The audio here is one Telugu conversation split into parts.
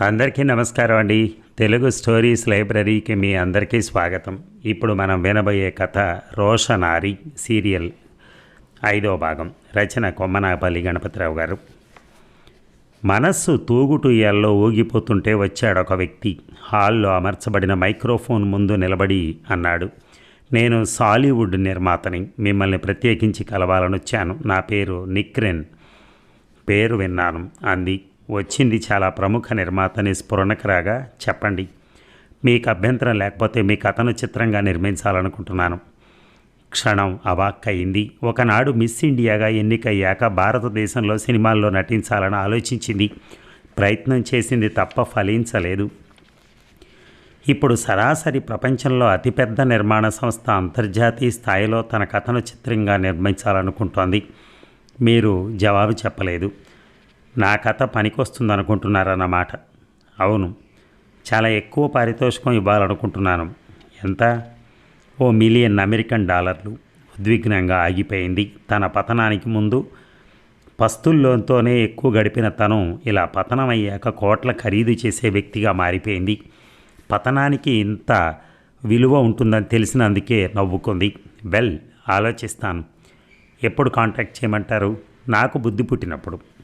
అందరికీ నమస్కారం అండి. తెలుగు స్టోరీస్ లైబ్రరీకి మీ అందరికీ స్వాగతం. ఇప్పుడు మనం వినబోయే కథ రోషనారి సీరియల్ ఐదో భాగం. రచన కొమ్మనాపల్లి గణపతిరావు గారు. మనస్సు తూగుటుయ్యాల్లో ఊగిపోతుంటే వచ్చాడు ఒక వ్యక్తి. హాల్లో అమర్చబడిన మైక్రోఫోన్ ముందు నిలబడి అన్నాడు. నేను సాలీవుడ్ నిర్మాతని. మిమ్మల్ని ప్రత్యేకించి కలవాలనొచ్చాను. నా పేరు నిక్రెన్. పేరు విన్నాను అంది. వచ్చింది చాలా ప్రముఖ నిర్మాతని స్ఫురణకు రాగా చెప్పండి. మీకు అభ్యంతరం లేకపోతే మీ కథను చిత్రంగా నిర్మించాలనుకుంటున్నాను. క్షణం అవాక్కయింది. ఒకనాడు మిస్ ఇండియాగా ఎన్నికయ్యాక భారతదేశంలో సినిమాల్లో నటించాలని ఆలోచించింది. ప్రయత్నం చేసింది తప్ప ఫలించలేదు. ఇప్పుడు సరాసరి ప్రపంచంలో అతిపెద్ద నిర్మాణ సంస్థ అంతర్జాతీయ స్థాయిలో తన కథను చిత్రంగా నిర్మించాలనుకుంటోంది. మీరు జవాబు చెప్పలేదు. నా కథ పనికొస్తుందనుకుంటున్నారన్నమాట అవును. చాలా ఎక్కువ పారితోషికం ఇవ్వాలనుకుంటున్నాను. ఎంత? ఓ మిలియన్ అమెరికన్ డాలర్లు. ఉద్విగ్నంగా ఆగిపోయింది. తన పతనానికి ముందు పస్తుల్లోతోనే ఎక్కువ గడిపిన తను ఇలా పతనమయ్యాక కోట్ల ఖరీదు చేసే వ్యక్తిగా మారిపోయింది. పతనానికి ఇంత విలువ ఉంటుందని తెలిసినందుకే నవ్వుకుంది. వెల్ ఆలోచిస్తాను. ఎప్పుడు కాంటాక్ట్ చేయమంటారు? నాకు బుద్ధి పుట్టినప్పుడు.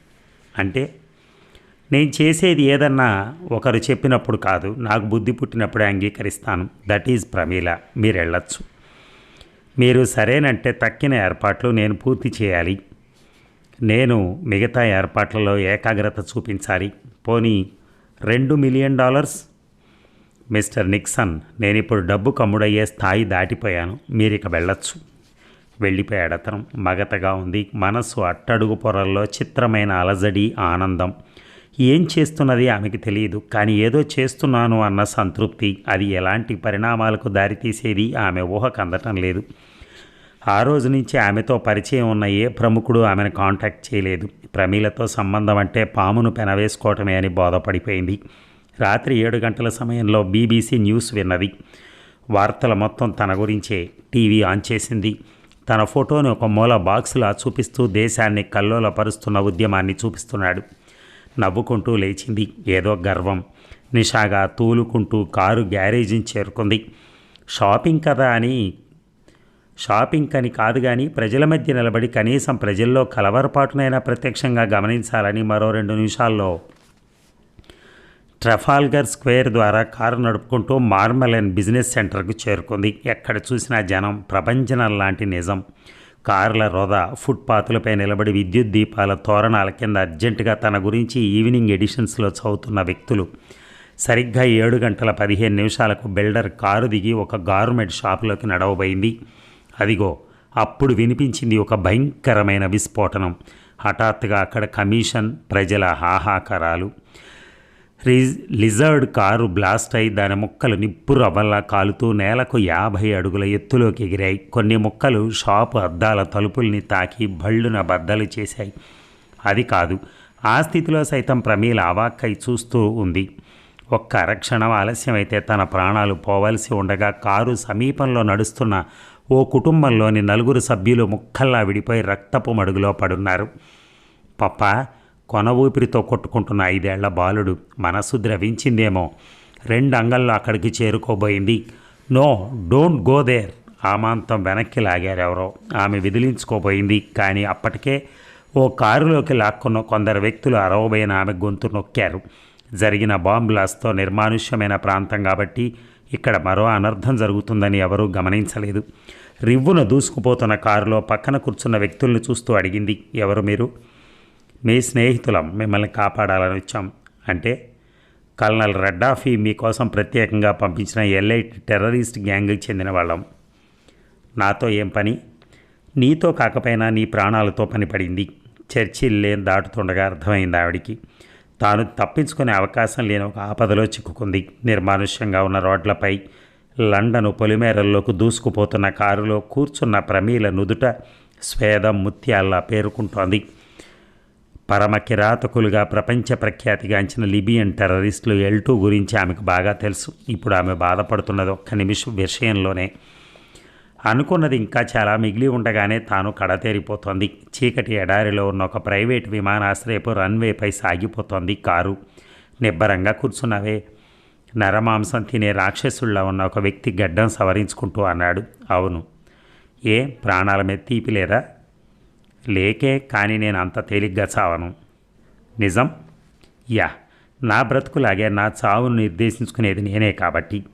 అంటే నేను చేసేది ఏదన్నా ఒకరు చెప్పినప్పుడు కాదు నాకు బుద్ధి పుట్టినప్పుడే అంగీకరిస్తాను. That is Pramila. మీరు వెళ్ళచ్చు. మీరు సరేనంటే తక్కిన ఏర్పాట్లు నేను పూర్తి చేయాలి. నేను మిగతా ఏర్పాట్లలో ఏకాగ్రత చూపించాలి. పోనీ రెండు మిలియన్ డాలర్స్? మిస్టర్ నిక్సన్ నేను ఇప్పుడు డబ్బు కమ్ముడయ్యే స్థాయి దాటిపోయాను. మీరు ఇక వెళ్ళొచ్చు. వెళ్ళిపోయాడు అతను మగతగా ఉంది. మనస్సు అట్టడుగు పొరల్లో చిత్రమైన అలజడి ఆనందం. ఏం చేస్తున్నది ఆమెకి తెలియదు. కానీ ఏదో చేస్తున్నాను అన్న సంతృప్తి. అది ఎలాంటి పరిణామాలకు దారితీసేది ఆమె ఊహకు అందటం లేదు. ఆ రోజు నుంచి ఆమెతో పరిచయం ఉన్న ఏ ప్రముఖుడు ఆమెను కాంటాక్ట్ చేయలేదు. ప్రమీలతో సంబంధం అంటే పామును పెనవేసుకోవటమే అని బోధపడిపోయింది. రాత్రి ఏడు గంటల సమయంలో బీబీసీ న్యూస్ విన్నది. వార్తల మొత్తం తన గురించే. టీవీ ఆన్ చేసింది. తన ఫోటోని ఒక మూల బాక్సులా చూపిస్తూ దేశాన్ని కల్లోలపరుస్తున్న ఉద్యమాన్ని చూపిస్తున్నాడు. నవ్వుకుంటూ లేచింది. ఏదో గర్వం. నిషాగా తూలుకుంటూ కారు గ్యారేజీని చేరుకుంది. షాపింగ్ కదా అని షాపింగ్ అని కాదు కానీ ప్రజల మధ్య నిలబడి కనీసం ప్రజల్లో కలవరపాటునైనా ప్రత్యక్షంగా గమనించాలని మరో రెండు నిమిషాల్లో ట్రఫాల్గర్ స్క్వేర్ ద్వారా కారు నడుపుకుంటూ మార్మలైన్ బిజినెస్ సెంటర్కు చేరుకుంది. ఎక్కడ చూసినా జనం ప్రపంచనం లాంటి నిజం. కార్ల రొద ఫుట్పాత్లపై నిలబడి విద్యుత్ దీపాల తోరణాల కింద అర్జెంటుగా తన గురించి ఈవినింగ్ ఎడిషన్స్లో చదువుతున్న వ్యక్తులు. సరిగ్గా ఏడు గంటల పదిహేను నిమిషాలకు బిల్డర్ కారు దిగి ఒక గార్మెంట్ షాపులోకి నడవబోయింది. అదిగో అప్పుడు వినిపించింది ఒక భయంకరమైన విస్ఫోటనం. హఠాత్తుగా అక్కడ కమిషన్ ప్రజల హాహాకారాలు. లిజర్డ్ కారు బ్లాస్ట్ అయి దాని ముక్కలు నిప్పు రవ్వల్లా కాలుతూ నేలకు యాభై అడుగుల ఎత్తులోకి ఎగిరాయి. కొన్ని ముక్కలు షాపు అద్దాల తలుపుల్ని తాకి భళ్ళున బద్దలు చేశాయి. అది కాదు ఆ స్థితిలో సైతం ప్రమీల అవాక్కై చూస్తూ ఉంది. ఒక్క అరక్షణం ఆలస్యమైతే తన ప్రాణాలు పోవలసి ఉండగా కారు సమీపంలో నడుస్తున్న ఓ కుటుంబంలోని నలుగురు సభ్యులు ముక్కల్లా విడిపోయి రక్తపు మడుగులో పడున్నారు. పప్పా కొన ఊపిరితో కొట్టుకుంటున్న ఐదేళ్ళ బాలుడు మనసు ద్రవించిందేమో. రెండు అంగల్లో అక్కడికి చేరుకోబోయింది. No don't go there. ఆమాంతం వెనక్కి లాగారు ఎవరో ఆమె విదిలించుకోబోయింది. కానీ అప్పటికే ఓ కారులోకి లాక్కున్న కొందరు వ్యక్తులు అరవబోయిన ఆమె గొంతు నొక్కారు. జరిగిన బాంబ్ బ్లాస్ట్తో నిర్మానుష్యమైన ప్రాంతం కాబట్టి ఇక్కడ మరో అనర్థం జరుగుతుందని ఎవరూ గమనించలేదు. రివ్వున దూసుకుపోతున్న కారులో పక్కన కూర్చున్న వ్యక్తుల్ని చూస్తూ అడిగింది ఎవరు మీరు? మీ స్నేహితులం మిమ్మల్ని కాపాడాలని వచ్చాం. అంటే కల్నల్ రెడ్డాఫీ మీకోసం ప్రత్యేకంగా పంపించిన ఎల్ఐటి టెర్రరిస్ట్ గ్యాంగ్కి చెందిన వాళ్ళం. నాతో ఏం పని? నీతో కాకపోయినా నీ ప్రాణాలతో పని పడింది. చర్చిల్ లేని దాటుతుండగా అర్థమైంది ఆవిడికి. తాను తప్పించుకునే అవకాశం లేని ఒక ఆపదలో చిక్కుకుంది. నిర్మానుష్యంగా ఉన్న రోడ్లపై లండను పొలిమేరల్లోకి దూసుకుపోతున్న కారులో కూర్చున్న ప్రమీల నుదుట స్వేదం ముత్యాల్లా పేరుకుంటోంది. పరమ కిరాతకులుగా ప్రపంచ ప్రఖ్యాతిగాంచిన లిబియన్ టెర్రరిస్టులు ఎల్టూ గురించి ఆమెకు బాగా తెలుసు. ఇప్పుడు ఆమె బాధపడుతున్నది ఒక్క నిమిషం విషయంలోనే. అనుకున్నది ఇంకా చాలా మిగిలి ఉండగానే తాను కడతేరిపోతోంది. చీకటి ఎడారిలో ఉన్న ఒక ప్రైవేట్ విమానాశ్రయపు రన్వేపై సాగిపోతోంది కారు. నిబ్బరంగా కూర్చున్నవే. నరమాంసం తినే రాక్షసుల్లా ఉన్న ఒక వ్యక్తి గడ్డం సవరించుకుంటూ అన్నాడు. అవును. ఏ? ప్రాణాల మీద తీపిలేదా? లేకే కానీ నేను అంత తేలిగ్గా చావను. నిజం? యా. నా బ్రతుకులాగే నా చావును నిర్దేశించుకునేది నేనే కాబట్టి.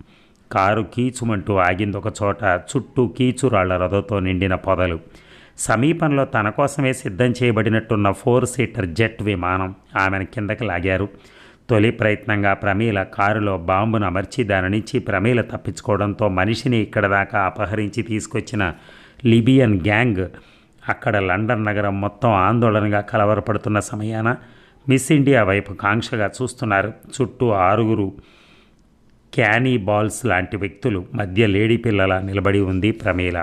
కారు కీచుమంటూ ఆగింది ఒక చోట చుట్టూ కీచురాళ్ళ రథతో నిండిన పొదలు. సమీపంలో తన కోసమే సిద్ధం చేయబడినట్టున్న ఫోర్ సీటర్ జెట్ విమానం ఆమెను కిందకి లాగారు. తొలి ప్రయత్నంగా ప్రమీల కారులో బాంబును అమర్చి దాని నుంచి ప్రమీల తప్పించుకోవడంతో మనిషిని ఇక్కడ దాకా అపహరించి తీసుకొచ్చిన లిబియన్ గ్యాంగ్ అక్కడ లండన్ నగరం మొత్తం ఆందోళనగా కలవరపడుతున్న సమయాన మిస్ ఇండియా వైపు కాంక్షగా చూస్తున్నారు. చుట్టూ ఆరుగురు క్యానీ బాల్స్ లాంటి వ్యక్తులు మధ్య లేడీ పిల్లల నిలబడి ఉంది ప్రమీల.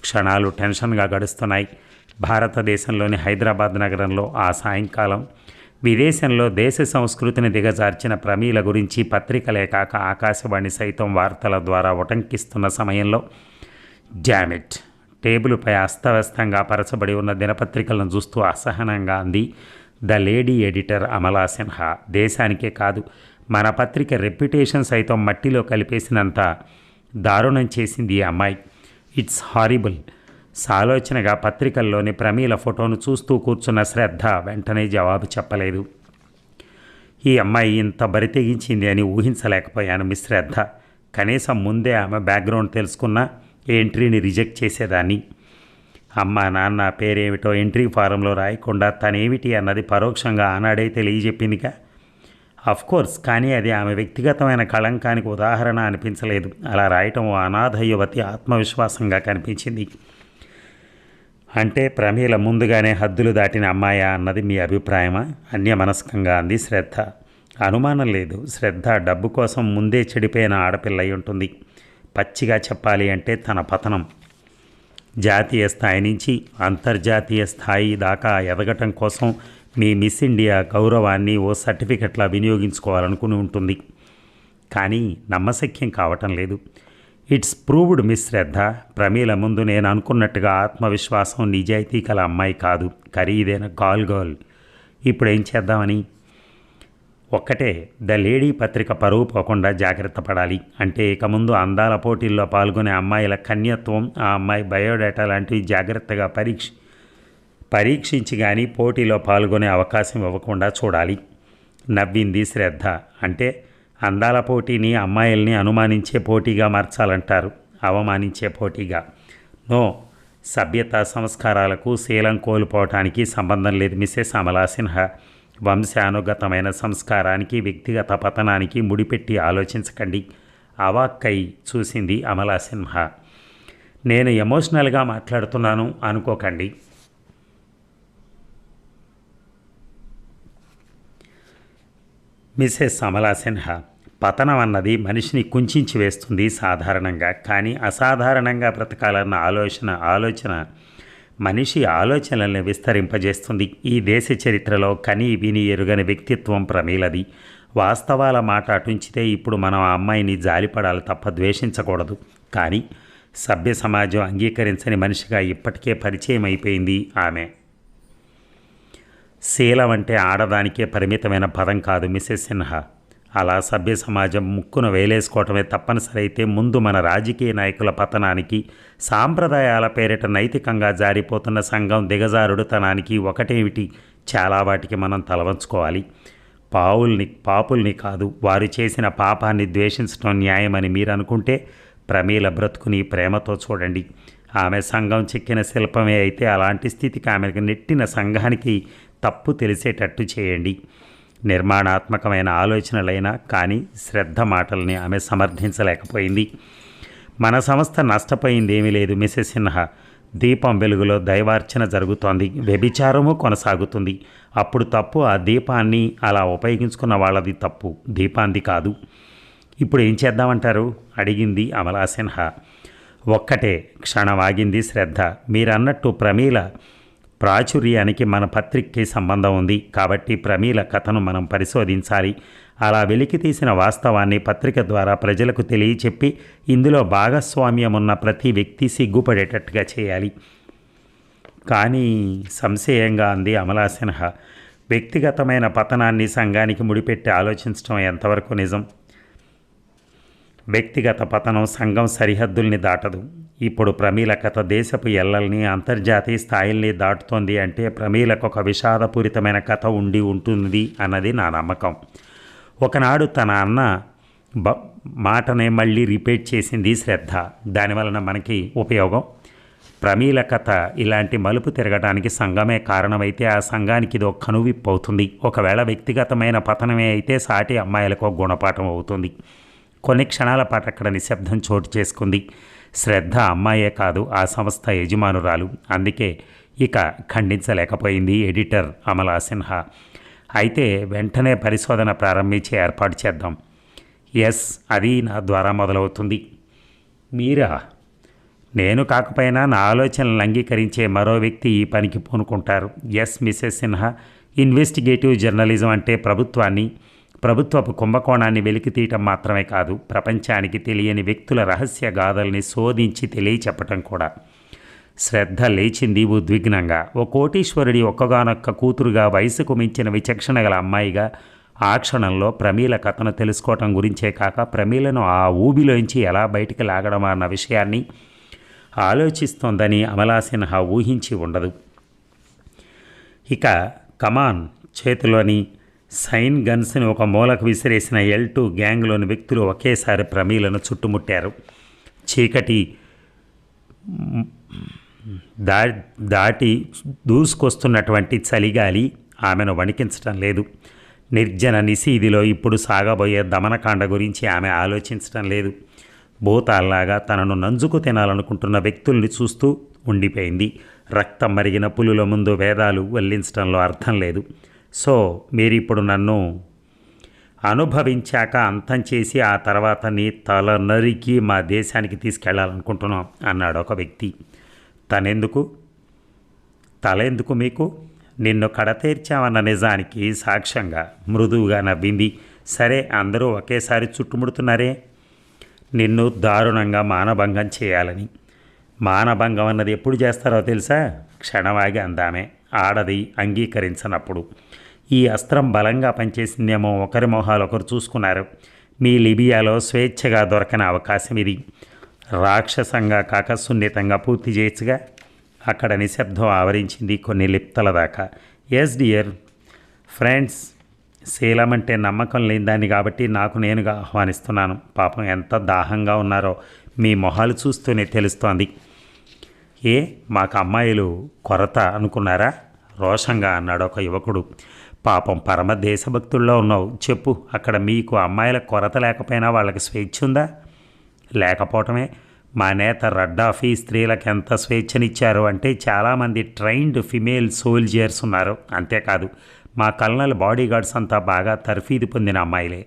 క్షణాలు టెన్షన్గా గడుస్తున్నాయి. భారతదేశంలోని హైదరాబాద్ నగరంలో ఆ సాయంకాలం విదేశంలో దేశ సంస్కృతిని దిగజార్చిన ప్రమీల గురించి పత్రికలే కాక ఆకాశవాణి సైతం వార్తల ద్వారా ఉటంకిస్తున్న సమయంలో జామిట్ టేబుల్పై అస్తవ్యస్తంగా పరచబడి ఉన్న దినపత్రికలను చూస్తూ అసహనంగా అంది. The lady editor Amala Sinha దేశానికే కాదు మన పత్రిక రెప్యుటేషన్ సైతం మట్టిలో కలిపేసినంత దారుణం చేసింది ఈ అమ్మాయి. It's horrible. సాలోచనగా పత్రికల్లోని ప్రమీల ఫోటోను చూస్తూ కూర్చున్న శ్రద్ధ వెంటనే జవాబు చెప్పలేదు. ఈ అమ్మాయి ఇంత బరితెగించింది అని ఊహించలేకపోయాను మీ శ్రద్ధ. కనీసం ముందే ఆమె బ్యాక్గ్రౌండ్ తెలుసుకున్న ఎంట్రీని రిజెక్ట్ చేసేదాన్ని. అమ్మ నాన్న పేరేమిటో ఎంట్రీ ఫారంలో రాయకుండా తనేమిటి అన్నది పరోక్షంగా ఆనాడే తెలియజెప్పిందిగా. అఫ్ కోర్స్ కానీ అది ఆమె వ్యక్తిగతమైన కళంకానికి ఉదాహరణ అనిపించలేదు. అలా రాయటం ఓ అనాథ యువతి ఆత్మవిశ్వాసంగా కనిపించింది. అంటే ప్రమీల ముందుగానే హద్దులు దాటిన అమ్మాయా అన్నది మీ అభిప్రాయమా? అన్యమనస్కంగా అంది శ్రద్ధ. అనుమానం లేదు. శ్రద్ధ డబ్బు కోసం ముందే చెడిపోయిన ఆడపిల్ల అయి ఉంటుంది. పచ్చిగా చెప్పాలి అంటే తన పతనం. జాతీయ స్థాయి నుంచి అంతర్జాతీయ స్థాయి దాకా ఎదగటం కోసం మీ మిస్ ఇండియా గౌరవాన్ని ఓ సర్టిఫికెట్లా వినియోగించుకోవాలనుకుని ఉంటుంది. కానీ నమ్మశక్యం కావటం లేదు. It's proved miss Shraddha. Pramila ముందు నేను అనుకున్నట్టుగా ఆత్మవిశ్వాసం నిజాయితీ కల అమ్మాయి కాదు. ఖరీదైన గాల్ గర్ల్. ఇప్పుడు ఏం చేద్దామని? ఒక్కటే ద లేడీ పత్రిక పరువు పోకుండా జాగ్రత్త పడాలి. అంటే ఇక ముందు అందాల పోటీల్లో పాల్గొనే అమ్మాయిల కన్యత్వం ఆ అమ్మాయి బయోడేటా లాంటివి జాగ్రత్తగా పరీక్ష పరీక్షించి కానీ పోటీలో పాల్గొనే అవకాశం ఇవ్వకుండా చూడాలి. నవ్వింది శ్రద్ధ. అంటే అందాల పోటీని అమ్మాయిల్ని అనుమానించే పోటీగా మార్చాలంటారు. అవమానించే పోటీగా. నో సభ్యత సంస్కారాలకు శీలం కోల్పోవటానికి సంబంధం లేదు మిస్సెస్ అమలా సిన్హా. వంశానుగతమైన సంస్కారానికి వ్యక్తిగత పతనానికి ముడిపెట్టి ఆలోచించకండి. అవాక్కై చూసింది అమలా సిన్హా నేను ఎమోషనల్గా మాట్లాడుతున్నాను అనుకోకండి. మిసెస్ అమలా సిన్హా పతనం అన్నది మనిషిని కుంచించి వేస్తుంది సాధారణంగా. కానీ అసాధారణంగా బ్రతకాలన్న ఆలోచన ఆలోచన మనిషి ఆలోచనల్ని విస్తరింపజేస్తుంది. ఈ దేశ చరిత్రలో కని విని ఎరుగని వ్యక్తిత్వం ప్రమీలది. వాస్తవాల మాట అటుంచితే ఇప్పుడు మనం ఆ అమ్మాయిని జాలిపడాలి తప్ప ద్వేషించకూడదు. కానీ సభ్య సమాజం అంగీకరించని మనిషిగా ఇప్పటికే పరిచయం అయిపోయింది ఆమె. శీలం అంటే ఆడదానికే పరిమితమైన పదం కాదు మిసెస్ సిన్హా. అలా సభ్య సమాజం ముక్కున వేలేసుకోవటమే తప్పనిసరి అయితే ముందు మన రాజకీయ నాయకుల పతనానికి సాంప్రదాయాల పేరిట నైతికంగా జారిపోతున్న సంఘం దిగజారుడుతనానికి ఒకటేమిటి? చాలా వాటికి మనం తలవంచుకోవాలి. పావుల్ని పాపుల్ని కాదు వారు చేసిన పాపాన్ని ద్వేషించడం న్యాయమని మీరు అనుకుంటే ప్రమీల బ్రతుకుని ప్రేమతో చూడండి. ఆమె సంఘం చెక్కిన శిల్పమే అయితే అలాంటి స్థితికి ఆమెకు నెట్టిన సంఘానికి తప్పు తెలిసేటట్టు చేయండి. నిర్మాణాత్మకమైన ఆలోచనలైనా కానీ శ్రద్ధ మాటల్ని ఆమె సమర్థించలేకపోయింది. మన సంస్థ నష్టపోయింది ఏమీ లేదు మిసెస్ సిన్హా. దీపం వెలుగులో దైవార్చన జరుగుతోంది వ్యభిచారము కొనసాగుతుంది. అప్పుడు తప్పు ఆ దీపాన్ని అలా ఉపయోగించుకున్న వాళ్ళది తప్పు దీపాంది కాదు. ఇప్పుడు ఏం చేద్దామంటారు? అడిగింది అమలా సిన్హా. ఒక్కటే క్షణం ఆగింది శ్రద్ధ. మీరన్నట్టు ప్రమీల ప్రాచుర్యానికి మన పత్రికకి సంబంధం ఉంది. కాబట్టి ప్రమీల కథను మనం పరిశోధించాలి. అలా వెలికి తీసిన వాస్తవాన్ని పత్రిక ద్వారా ప్రజలకు తెలియచెప్పి ఇందులో భాగస్వామ్యం ఉన్న ప్రతి వ్యక్తి సిగ్గుపడేటట్టుగా చేయాలి. కానీ సంశయంగా అంది అమలా సిన్హా వ్యక్తిగతమైన పతనాన్ని సంఘానికి ముడిపెట్టి ఆలోచించడం ఎంతవరకు నిజం? వ్యక్తిగత పతనం సంఘం సరిహద్దుల్ని దాటదు. ఇప్పుడు ప్రమీల కథ దేశపు ఎల్లల్ని అంతర్జాతీయ స్థాయిల్ని దాటుతోంది అంటే ప్రమీలకు ఒక విషాదపూరితమైన కథ ఉండి ఉంటుంది అన్నది నా నమ్మకం. ఒకనాడు తన అన్న బ మాటనే మళ్ళీ రిపీట్ చేసింది శ్రద్ధ. దానివలన మనకి ఉపయోగం? ప్రమీల కథ ఇలాంటి మలుపు తిరగడానికి సంఘమే కారణమైతే ఆ సంఘానికి ఇది ఒక కనువిప్పు అవుతుంది. ఒకవేళ వ్యక్తిగతమైన పతనమే అయితే సాటి అమ్మాయిలకు గుణపాఠం అవుతుంది. కొన్ని క్షణాల పాటు అక్కడ నిశ్శబ్దం చోటు చేసుకుంది. శ్రద్ధ అమ్మాయే కాదు ఆ సంస్థ యజమానురాలు. అందుకే ఇక ఖండించలేకపోయింది ఎడిటర్ అమలా సిన్హా. అయితే వెంటనే పరిశోధన ప్రారంభించి ఏర్పాటు చేద్దాం. ఎస్ అది నా ద్వారా మొదలవుతుంది. మీరా? నేను కాకపోయినా నా ఆలోచనలను అంగీకరించే మరో వ్యక్తి ఈ పనికి పూనుకుంటారు. Yes Mrs Sinha. Investigative journalism అంటే ప్రభుత్వాన్ని. ప్రభుత్వపు కుంభకోణాన్ని వెలికితీయటం మాత్రమే కాదు ప్రపంచానికి తెలియని వ్యక్తుల రహస్య గాథల్ని శోధించి తెలియచెప్పటం కూడా. శ్రద్ధ లేచింది ఉద్విగ్నంగా ఓ కోటీశ్వరుడి ఒక్కగానొక్క కూతురుగా వయసుకు మించిన విచక్షణ గల అమ్మాయిగా ఆ క్షణంలో ప్రమీల కథను తెలుసుకోవటం గురించే కాక ప్రమీలను ఆ ఊబిలోంచి ఎలా బయటికి లాగడం అన్న విషయాన్ని ఆలోచిస్తోందని అమలా సిన్హా ఊహించి ఉండదు. ఇక కమాన్ చేతిలోని సైన్ గన్స్ని ఒక మూలకు విసిరేసిన ఎల్ టూ గ్యాంగ్లోని వ్యక్తులు ఒకేసారి ప్రమీలను చుట్టుముట్టారు. చీకటి దా దాటి దూసుకొస్తున్నటువంటి చలిగాలి ఆమెను వణికించటం లేదు. నిర్జన నిశీదిలో ఇప్పుడు సాగబోయే దమనకాండ గురించి ఆమె ఆలోచించటం లేదు. భూతాల్లాగా తనను నంజుకు తినాలనుకుంటున్న వ్యక్తుల్ని చూస్తూ ఉండిపోయింది. రక్తం మరిగిన పులుల ముందు వేదాలు వల్లించడంలో అర్థం లేదు. సో మీరిప్పుడు నన్ను అనుభవించాక అంతం చేసి ఆ తర్వాత నీ తల నరికి మా దేశానికి తీసుకెళ్ళాలనుకుంటున్నాం అన్నాడు ఒక వ్యక్తి. తనెందుకు? తల ఎందుకు మీకు? నిన్ను కడతీర్చామన్న నిజానికి సాక్ష్యంగా మృదువుగా నవ్వింది. సరే అందరూ ఒకేసారి చుట్టుముడుతున్నారే? నిన్ను దారుణంగా మానభంగం చేయాలని. మానభంగం అన్నది ఎప్పుడు చేస్తారో తెలుసా? క్షణవాగి అందామే. ఆడది అంగీకరించనప్పుడు. ఈ అస్త్రం బలంగా పనిచేసిందేమో ఒకరి మొహాలు ఒకరు చూసుకున్నారు. మీ లిబియాలో స్వేచ్ఛగా దొరకని అవకాశం ఇది. రాక్షసంగా కాక సున్నితంగా పూర్తి చేయొచ్చుగా? అక్కడ నిశ్శబ్దం ఆవరించింది కొన్ని లిప్తల దాకా. ఎస్ డియర్ ఫ్రెండ్స్ శీలం అంటే నమ్మకం లేనిదాన్ని కాబట్టి నాకు నేనుగా ఆహ్వానిస్తున్నాను. పాపం ఎంత దాహంగా ఉన్నారో మీ మొహాలు చూస్తూనే తెలుస్తోంది. ఏ మాకు అమ్మాయిలు కొరత అనుకున్నారా? రోషంగా అన్నాడు ఒక యువకుడు. పాపం పరమ దేశభక్తుల్లో ఉన్నావు. చెప్పు అక్కడ మీకు అమ్మాయిల కొరత లేకపోయినా వాళ్ళకి స్వేచ్ఛ ఉందా? లేకపోవటమే. మా నేత రడ్డాఫీ స్త్రీలకు ఎంత స్వేచ్ఛనిచ్చారు అంటే చాలామంది ట్రైన్డ్ ఫిమేల్ సోల్జర్స్ ఉన్నారు. అంతేకాదు మా కల్నల్ బాడీగార్డ్స్ అంతా బాగా తర్ఫీదు పొందిన అమ్మాయిలే.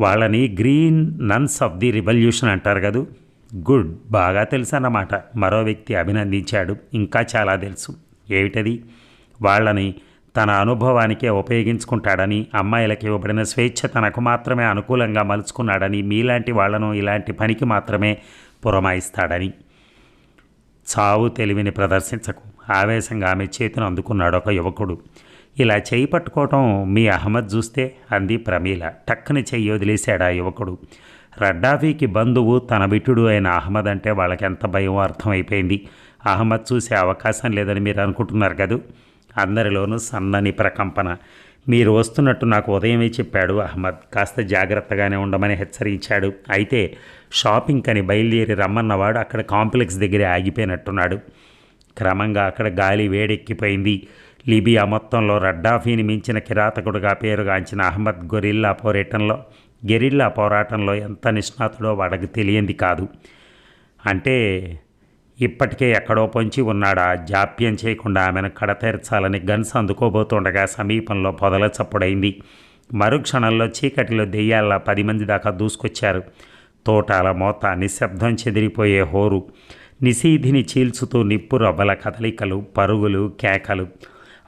వాళ్ళని green nuns of the revolution అంటారు కదూ? గుడ్ బాగా తెలుసు అన్నమాట మరో వ్యక్తి అభినందించాడు. ఇంకా చాలా తెలుసు. ఏమిటది? వాళ్ళని తన అనుభవానికే ఉపయోగించుకుంటాడని అమ్మాయిలకు ఇవ్వబడిన స్వేచ్ఛ తనకు మాత్రమే అనుకూలంగా మలుచుకున్నాడని మీలాంటి వాళ్ళను ఇలాంటి పనికి మాత్రమే పురమాయిస్తాడని. చావు తెలివిని ప్రదర్శించకు. ఆవేశంగా ఆమె చేతిని అందుకున్నాడు ఒక యువకుడు. ఇలా చేయి పట్టుకోవటం మీ అహ్మద్ చూస్తే అంది ప్రమీల. టక్కుని చెయ్యి వదిలేశాడు ఆ యువకుడు. రడ్డాఫీకి బంధువు తన బిట్టుడు అయిన అహ్మద్ అంటే వాళ్ళకి ఎంత భయం అర్థమైపోయింది. అహ్మద్ చూసే అవకాశం లేదని మీరు అనుకుంటున్నారు కదూ? అందరిలోనూ సన్నని ప్రకంపన. మీరు వస్తున్నట్టు నాకు ఉదయమే చెప్పాడు అహ్మద్. కాస్త జాగ్రత్తగానే ఉండమని హెచ్చరించాడు. అయితే షాపింగ్ అని బయలుదేరి రమ్మన్నవాడు అక్కడ కాంప్లెక్స్ దగ్గరే ఆగిపోయినట్టున్నాడు. క్రమంగా అక్కడ గాలి వేడెక్కిపోయింది. లిబియా మొత్తంలో రడ్డాఫీని మించిన కిరాతకుడుగా పేరుగాంచిన అహ్మద్ గొరిల్లా పోరేటంలో గెరిల్లా పోరాటంలో ఎంత నిష్ణాతుడో వాడికి తెలియంది కాదు. అంటే ఇప్పటికే ఎక్కడో పొంచి ఉన్నాడా జాప్యం చేయకుండా ఆమెను కడతీర్చాలని గన్స్ అందుకోబోతుండగా సమీపంలో పొదల చప్పుడైంది. మరుక్షణంలో చీకటిలో దెయ్యాల్లో పది మంది దాకా దూసుకొచ్చారు. తోటాల మోత నిశ్శబ్దం చెదిరిపోయే హోరు నిశీధిని చీల్చుతూ నిప్పు రవ్వల కదలికలు పరుగులు కేకలు.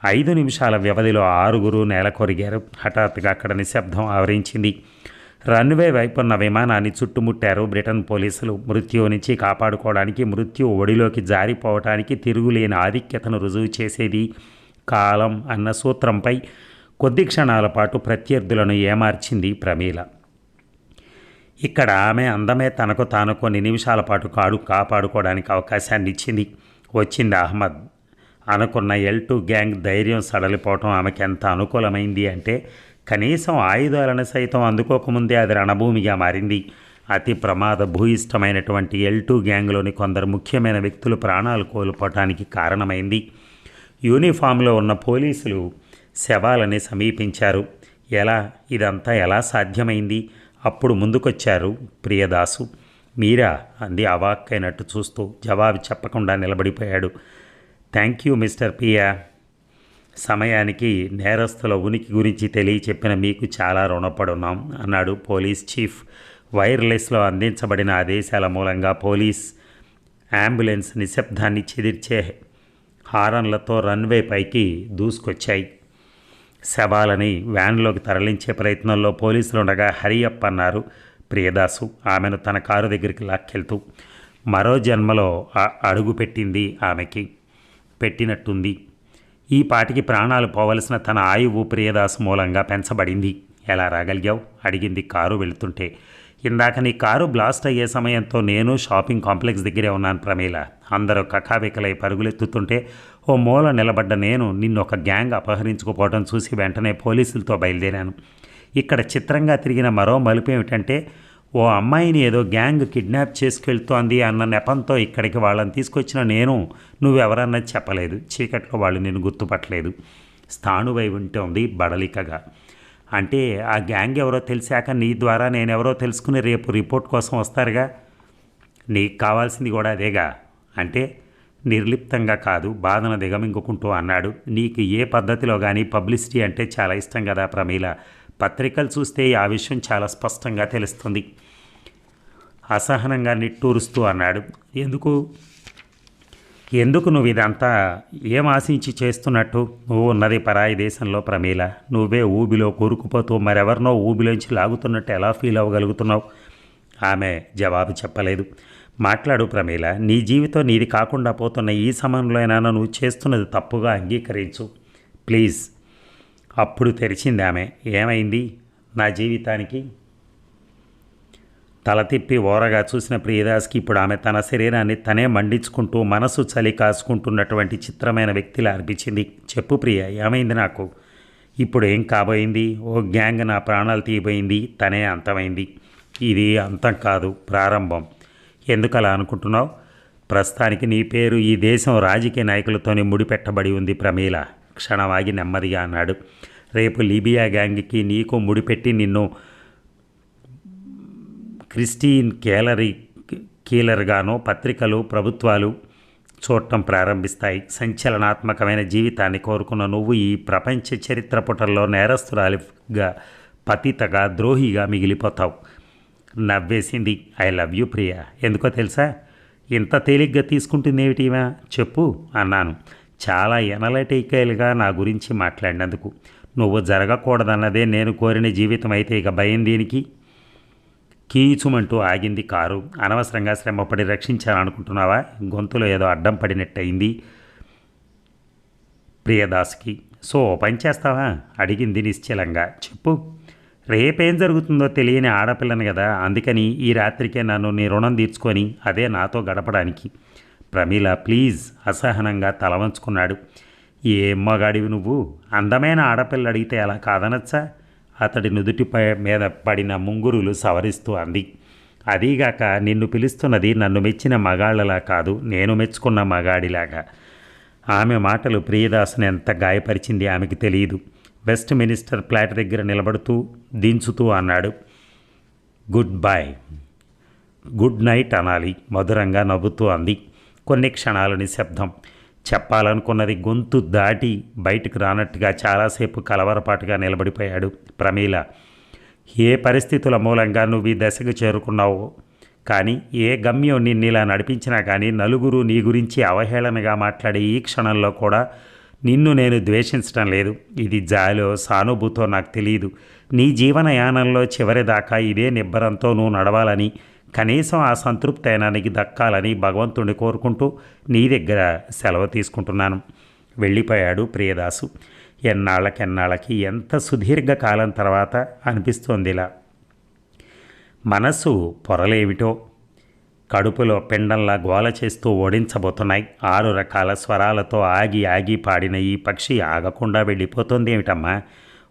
ఐదు నిమిషాల వ్యవధిలో ఆరుగురు నేల కొరిగారు హఠాత్తుగా అక్కడ నిశ్శబ్దం ఆవరించింది. రన్వే వైపున్న విమానాన్ని చుట్టుముట్టారు. బ్రిటన్ పోలీసులు మృత్యు నుంచి కాపాడుకోవడానికి మృత్యు ఒడిలోకి జారిపోవటానికి తిరుగులేని ఆధిక్యతను రుజువు చేసేది కాలం అన్న సూత్రంపై కొద్ది క్షణాల పాటు ప్రత్యర్థులను ఏమార్చింది ప్రమీల. ఇక్కడ ఆమె అందమే తనకు తాను కొన్ని నిమిషాల పాటు కాడు కాపాడుకోవడానికి అవకాశాన్ని ఇచ్చింది. వచ్చింది అహ్మద్. అనుకున్న ఎల్ టూ గ్యాంగ్ ధైర్యం సడలిపోవటం ఆమెకి ఎంత అనుకూలమైంది అంటే కనీసం ఆయుధాలను సైతం అందుకోకముందే అది రణభూమిగా మారింది. అతి ప్రమాద భూయిష్టమైనటువంటి ఎల్ టూ గ్యాంగ్లోని కొందరు ముఖ్యమైన వ్యక్తులు ప్రాణాలు కోల్పోవటానికి కారణమైంది. యూనిఫామ్లో ఉన్న పోలీసులు శవాలని సమీపించారు. ఎలా? ఇదంతా ఎలా సాధ్యమైంది? అప్పుడు ముందుకొచ్చారు ప్రియదాసు. మీరా? అంది అవాక్కైనట్టు చూస్తూ జవాబు చెప్పకుండా నిలబడిపోయాడు. థ్యాంక్ యూ మిస్టర్ పియా సమయానికి నేరస్తుల ఉనికి గురించి తెలియచెప్పిన మీకు చాలా రుణపడున్నాం అన్నాడు పోలీస్ చీఫ్. వైర్లెస్లో అందించబడిన ఆదేశాల మూలంగా పోలీస్ అంబులెన్స్ నిశ్శబ్దాన్ని చెదిర్చే హారన్లతో రన్వే పైకి దూసుకొచ్చాయి. శవాలని వ్యాన్లోకి తరలించే ప్రయత్నంలో పోలీసులు ఉండగా అన్నారు ప్రియదాసు ఆమెను తన కారు దగ్గరికి లాక్కెళ్తూ మరో జన్మలో అడుగుపెట్టింది అడుగు పెట్టింది ఆమెకి. పెట్టినట్టుంది. ఈ పాటికి ప్రాణాలు పోవలసిన తన ఆయువు ప్రియదాసు మూలంగా పెంచబడింది. ఎలా రాగలిగావు? అడిగింది కారు వెళుతుంటే. ఇందాక నీ కారు బ్లాస్ట్ అయ్యే సమయంతో నేను షాపింగ్ కాంప్లెక్స్ దగ్గరే ఉన్నాను ప్రమీల. అందరూ కకావికలై పరుగులెత్తుతుంటే ఓ మూల నిలబడ్డ నేను నిన్ను ఒక గ్యాంగ్ అపహరించుకుపోవడం చూసి వెంటనే పోలీసులతో బయలుదేరాను. ఇక్కడ చిత్రంగా తిరిగిన మరో మలుపు ఏమిటంటే ఓ అమ్మాయిని ఏదో గ్యాంగ్ కిడ్నాప్ చేసుకెళ్తోంది అన్న నెపంతో ఇక్కడికి వాళ్ళని తీసుకొచ్చిన నేను నువ్వెవరన్నది చెప్పలేదు. చీకట్లో వాళ్ళు నేను గుర్తుపట్టలేదు. స్థాణువై ఉంటుంది బడలికగా. అంటే ఆ గ్యాంగ్ ఎవరో తెలిసాక నీ ద్వారా నేనెవరో తెలుసుకుని రేపు రిపోర్ట్ కోసం వస్తారుగా? నీకు కావాల్సింది కూడా అదేగా? అంటే నిర్లిప్తంగా కాదు బాధను దిగమింగుకుంటూ అన్నాడు. నీకు ఏ పద్ధతిలో కానీ పబ్లిసిటీ అంటే చాలా ఇష్టం కదా ప్రమీల. పత్రికలు చూస్తే ఆ విషయం చాలా స్పష్టంగా తెలుస్తుంది. అసహనంగా నిట్టూరుస్తూ అన్నాడు. ఎందుకు? ఎందుకు నువ్వు ఇదంతా? ఏం ఆశించి చేస్తున్నట్టు? నువ్వు ఉన్నది పరాయి దేశంలో ప్రమీల. నువ్వే ఊబిలో కూరుకుపోతూ మరెవరినో ఊబిలోంచి లాగుతున్నట్టు ఎలా ఫీల్ అవ్వగలుగుతున్నావు? ఆమె జవాబు చెప్పలేదు. మాట్లాడు ప్రమీల. నీ జీవితం నీది కాకుండా పోతున్న ఈ సమయంలో అయినా నువ్వు చేస్తున్నది తప్పుగా అంగీకరించు. ప్లీజ్. అప్పుడు తెరిచింది ఆమె. ఏమైంది? నా జీవితానికి తల తిప్పి ఓరగా చూసిన ప్రియదాస్కి ఇప్పుడు ఆమె తన శరీరాన్ని తనే మండించుకుంటూ మనసు చలి కాసుకుంటున్నటువంటి చిత్రమైన వ్యక్తిలా అనిపించింది. చెప్పు ప్రియ ఏమైంది నాకు? ఇప్పుడు ఏం కాబోయింది? ఓ గ్యాంగ్ నా ప్రాణాలు తీయబోయింది తనే అంతమైంది. ఇది అంతం కాదు ప్రారంభం. ఎందుకలా అనుకుంటున్నావు? ప్రస్తుతానికి నీ పేరు ఈ దేశం రాజకీయ నాయకులతోనే ముడిపెట్టబడి ఉంది ప్రమీల. క్షణమాగి నెమ్మదిగా అన్నాడు. రేపు లీబియా గ్యాంగ్కి నీకు ముడిపెట్టి నిన్ను క్రిస్టీన్ కేలరీ కీలర్గానో పత్రికలు ప్రభుత్వాలు చూడటం ప్రారంభిస్తాయి. సంచలనాత్మకమైన జీవితాన్ని కోరుకున్న నువ్వు ఈ ప్రపంచ చరిత్ర పుటల్లో నేరస్తురాలిగా పతితగా ద్రోహిగా మిగిలిపోతావు. నవ్వేసింది ఐ లవ్ యూ ప్రియ. ఎందుకో తెలుసా? ఇంత తేలిగ్గా తీసుకుంటుందేమిటివా చెప్పు అన్నాను. చాలా ఎనలటికల్గా నా గురించి మాట్లాడినందుకు. నువ్వు జరగకూడదన్నదే నేను కోరిన జీవితం అయితే ఇక భయం దీనికి? కీచుమంటూ ఆగింది కారు. అనవసరంగా శ్రమపడి రక్షించాలనుకుంటున్నావా? గొంతులో ఏదో అడ్డం పడినట్టయింది ప్రియదాస్కి. సో ఓ పని చేస్తావా? అడిగింది నిశ్చలంగా. చెప్పు. రేపేం జరుగుతుందో తెలియని ఆడపిల్లని కదా అందుకని ఈ రాత్రికే నన్ను నీ రుణం తీర్చుకొని అదే నాతో గడపడానికి. ప్రమీల ప్లీజ్ అసహనంగా తల వంచుకున్నాడు ఏం మగాడివి నువ్వు? అందమైన ఆడపిల్ల అడిగితే అలా కాదనచ్చా? అతడి నుదుటిపై మీద పడిన ముంగురులు సవరిస్తూ అంది. అదీగాక నిన్ను పిలుస్తున్నది నన్ను మెచ్చిన మగాళ్ళలా కాదు నేను మెచ్చుకున్న మగాడిలాగా. ఆమె మాటలు ప్రియదాసుని ఎంత గాయపరిచింది ఆమెకి తెలియదు. వెస్ట్ మినిస్టర్ ఫ్లాట్ దగ్గర నిలబడుతూ దించుతూ అన్నాడు. గుడ్ బాయ్ గుడ్ నైట్ అనాలి మధురంగా నవ్వుతూ అంది. కొన్ని క్షణాలు నిశ్శబ్దం చెప్పాలనుకున్నది గొంతు దాటి బయటకు రానట్టుగా చాలాసేపు కలవరపాటుగా నిలబడిపోయాడు ప్రమీల. ఏ పరిస్థితుల మూలంగా నువ్వు ఈ దశకు చేరుకున్నావో? కానీ ఏ గమ్యం నిన్ను ఇలా నడిపించినా కానీ నలుగురు నీ గురించి అవహేళనగా మాట్లాడే ఈ క్షణంలో కూడా నిన్ను నేను ద్వేషించడం లేదు. ఇది జాలో సానుభూతో నాకు తెలియదు నీ జీవనయానంలో చివరిదాకా ఇదే నిబ్బరంతో నువ్వు నడవాలని కనీసం ఆ సంతృప్తి అయినానికి దక్కాలని భగవంతుణ్ణి కోరుకుంటూ నీ దగ్గర సెలవు తీసుకుంటున్నాను. వెళ్ళిపోయాడు ప్రియదాసు. ఎన్నాళ్ళకెన్నాళ్ళకి ఎంత సుదీర్ఘకాలం తర్వాత అనిపిస్తోంది ఇలా. మనసు పొరలేమిటో? కడుపులో పిండంలా గోల చేస్తూ ఓడించబోతున్నాయి. ఆరు రకాల స్వరాలతో ఆగి ఆగి పాడిన ఈ పక్షి ఆగకుండా వెళ్ళిపోతుంది ఏమిటమ్మా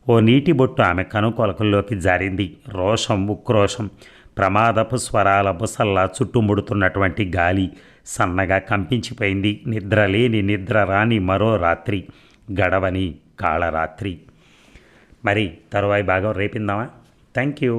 ఓ నీటి బొట్టు ఆమె కనుకొలకల్లోకి జారింది. రోషం ఉక్రోషం. ప్రమాదపు స్వరాల బుసల్లా చుట్టుముడుతున్నటువంటి గాలి సన్నగా కంపించిపోయింది. నిద్రలేని నిద్ర రాని మరో రాత్రి గడవని కాళరాత్రి మరి తరువాయి భాగం రేపిందామా థ్యాంక్ యూ